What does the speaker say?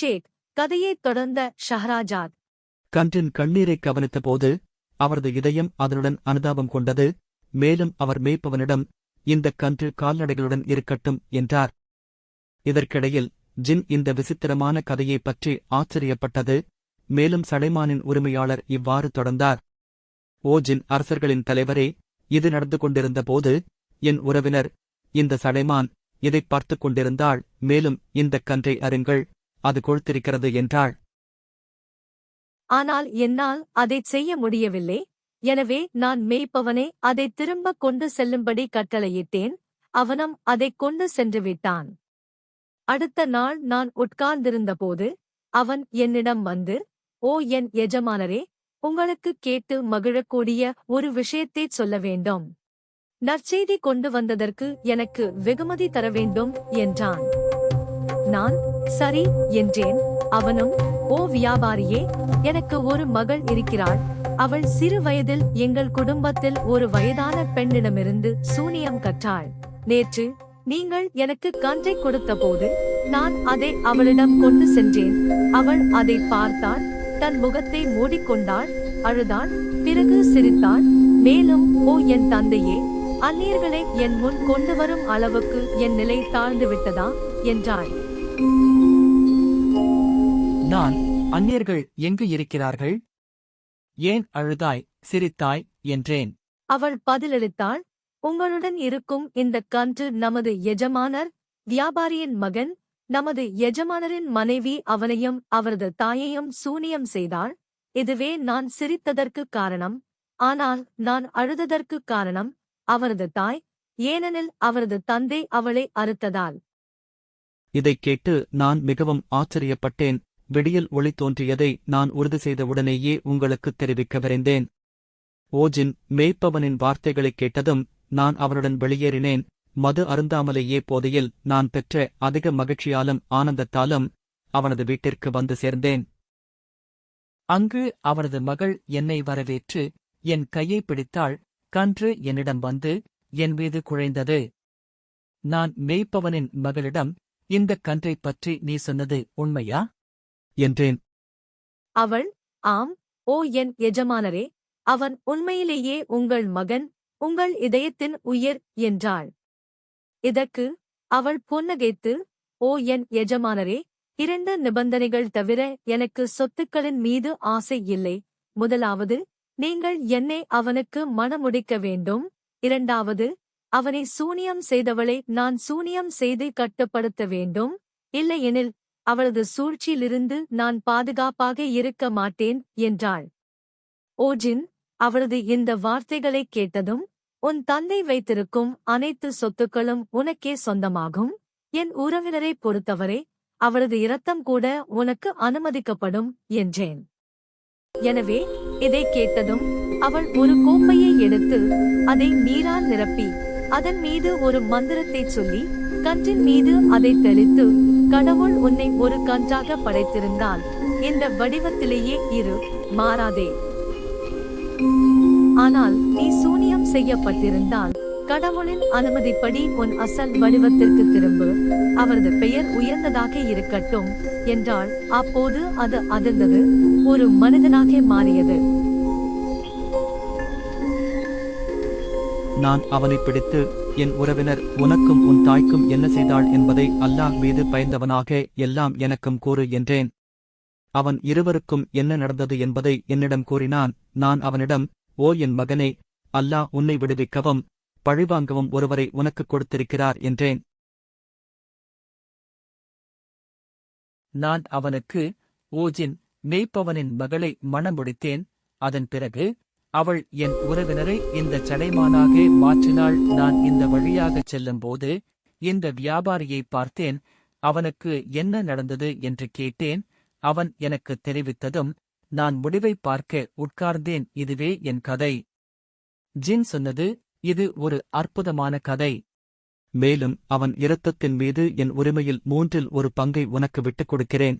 ஷேக் கதையை தொடர்ந்த ஷஹராஜாத் கன்றின் கண்ணீரைக் கவனித்தபோது அவரது இதயம் அதனுடன் அனுதாபம் கொண்டது. மேலும் அவர் மேய்ப்பவனிடம் இந்தக் கன்று கால்நடைகளுடன் இருக்கட்டும் என்றார். இதற்கிடையில் ஜின் இந்த விசித்திரமான கதையைப் பற்றி ஆச்சரியப்பட்டது. மேலும் சடைமானின் உரிமையாளர் இவ்வாறு தொடர்ந்தார். ஓ ஜின் அரசர்களின் தலைவரே இது நடந்து கொண்டிருந்தபோது என் உறவினர் இந்த சடைமான் இதைப் பார்த்துக் கொண்டிருந்தாள். மேலும் இந்தக் கன்றை அறிங்கள் அது கொழுத்திருக்கிறது என்றாள். ஆனால் என்னால் அதைச் செய்ய முடியவில்லை. எனவே நான் மேய்ப்பவனை அதைத் திரும்பக் கொண்டு செல்லும்படி கட்டளையிட்டேன். அவனும் அதைக் கொண்டு சென்று விட்டான். அடுத்த நாள் நான் உட்கார்ந்திருந்தபோது அவன் என்னிடம் வந்து ஓ என் எஜமானரே உங்களுக்கு கேட்டு மகிழக்கூடிய ஒரு விஷயத்தைச் சொல்ல வேண்டும். நற்செய்தி கொண்டு வந்ததற்கு எனக்கு வெகுமதி தர வேண்டும் என்றான். நான் சரி என்றேன். அவனும் ஓ வியாபாரியே எனக்கு ஒரு மகள் இருக்கிறாள். அவள் சிறு வயதில் எங்கள் குடும்பத்தில் ஒரு வயதான பெண்ணிடமிருந்து சூனியம் கற்றாள். நேற்று நீங்கள் எனக்கு கன்றை கொடுத்தபோது நான் அதை அவளிடம் கொண்டு சென்றேன். அவள் அதை பார்த்தாள். தன் முகத்தை மூடிக்கொண்டாள். அழுதாள். பிறகு சிரித்தாள். மேலும் ஓ என் தந்தையே அந்நியர்களை என் முன் கொண்டு வரும் அளவுக்கு என் நிலை தாழ்ந்து விட்டதா? என்றாள். நான் அந்நியர்கள் எங்கு இருக்கிறார்கள்? ஏன் அழுதாய் சிரித்தாய் என்றேன். அவள் பதிலளித்தாள் உங்களுடன் இருக்கும் இந்த கன்று நமது எஜமானர் வியாபாரியின் மகன் நமது எஜமானரின் மனைவி அவனையும் அவரது தாயையும் சூனியம் செய்தாள். இதுவே நான் சிரித்ததற்கு காரணம். ஆனால் நான் அழுததற்கு காரணம் அவரது தாய் ஏனெனில் அவரது தந்தை அவளை அறுத்ததால். இதைக் கேட்டு நான் மிகவும் ஆச்சரியப்பட்டேன். விடியல் ஒளி தோன்றியதை நான் உறுதி செய்தவுடனேயே உங்களுக்குத் தெரிவிக்க விரைந்தேன். ஓஜின் மேய்ப்பவனின் வார்த்தைகளைக் கேட்டதும் நான் அவனுடன் வெளியேறினேன். மது அருந்தாமலேயே போதையில் நான் பெற்ற அதிக மகிழ்ச்சியாலும் ஆனந்தத்தாலும் அவனது வீட்டிற்கு வந்து சேர்ந்தேன். அங்கு அவனது மகள் என்னை வரவேற்று என் கையை பிடித்தாள். கன்று என்னிடம் வந்து என் மீது குழைந்தது. நான் மேய்ப்பவனின் மகளிடம் இந்தக் கன்றைப் பற்றி நீ சொன்னது உண்மையா? என்றேன். அவள் ஆம் ஓ என் எஜமானரே அவன் உண்மையிலேயே உங்கள் மகன் உங்கள் இதயத்தின் உயிர் என்றாள். இதற்கு அவள் புன்னகைத்து ஓ என் எஜமானரே இரண்டு நிபந்தனைகள் தவிர எனக்கு சொத்துக்களின் மீது ஆசை இல்லை. முதலாவது நீங்கள் என்னை அவனுக்கு மணமுடிக்க வேண்டும். இரண்டாவது அவனை சூனியம் செய்தவளை நான் சூனியம் செய்து கட்டுப்படுத்த வேண்டும். இல்லையெனில் அவளது சூழ்ச்சியிலிருந்து நான் பாதுகாப்பாக இருக்க மாட்டேன் என்றாள். ஓஜின் அவளது இந்த வார்த்தைகளைக் கேட்டதும் உன் தந்தை வைத்திருக்கும் அனைத்து சொத்துக்களும் உனக்கே சொந்தமாகும். என் உறவினரைப் பொறுத்தவரை அவளது இரத்தம் கூட உனக்கு அனுமதிக்கப்படும் என்றேன். எனவே இதைக் கேட்டதும் அவள் ஒரு கோப்பையை எடுத்து அதை நீரால் நிரப்பி அதன் மீது ஒரு மந்திரத்தைச் சொல்லி கன்றின் மீது அதை தெளித்து கடவுள் உன்னை ஒரு கன்றாக படைத்திருந்தால் இந்த வடிவத்திலேயே இரு மாறாதே. ஆனால் நீ சூனியம் செய்யப்பட்டிருந்தால் கடவுளின் அனுமதிப்படி உன் அசல் வடிவத்திற்கு திரும்பு அவரது பெயர் உயர்ந்ததாக இருக்கட்டும் என்றால் அப்போது அது அதிர்ந்தது. ஒரு மனிதனாக மாறியது. நான் அவனைப் பிடித்து என் உறவினர் உனக்கும் உன் தாய்க்கும் என்ன செய்தாள் என்பதை அல்லாஹ் மீது பயந்தவனாக எல்லாம் எனக்கும் கூறு என்றேன். அவன் இருவருக்கும் என்ன நடந்தது என்பதை என்னிடம் கூறினான். நான் அவனிடம் ஓ என் மகனே அல்லாஹ் உன்னை விடுவிக்கவும் பழிவாங்கவும் ஒருவரை உனக்குக் கொடுத்திருக்கிறார் என்றேன். நான் அவனுக்கு ஓஜின் மேய்ப்பவனின் மகளை மணமுடித்தேன் அதன் பிறகு அவள் என் உறவினரை இந்த சடைமானாக மாற்றினாள் நான் இந்த வழியாகச் செல்லும்போது இந்த வியாபாரியை பார்த்தேன் அவனுக்கு என்ன நடந்தது என்று கேட்டேன் அவன் எனக்கு தெரிவித்ததும் நான் முடிவை பார்க்க உட்கார்ந்தேன் இதுவே என் கதை. ஜின் சொன்னது இது ஒரு அற்புதமான கதை. மேலும் அவன் இரத்தத்தின் மீது என் உரிமையில் மூன்றில் ஒரு பங்கை உனக்கு விட்டுக் கொடுக்கிறேன்.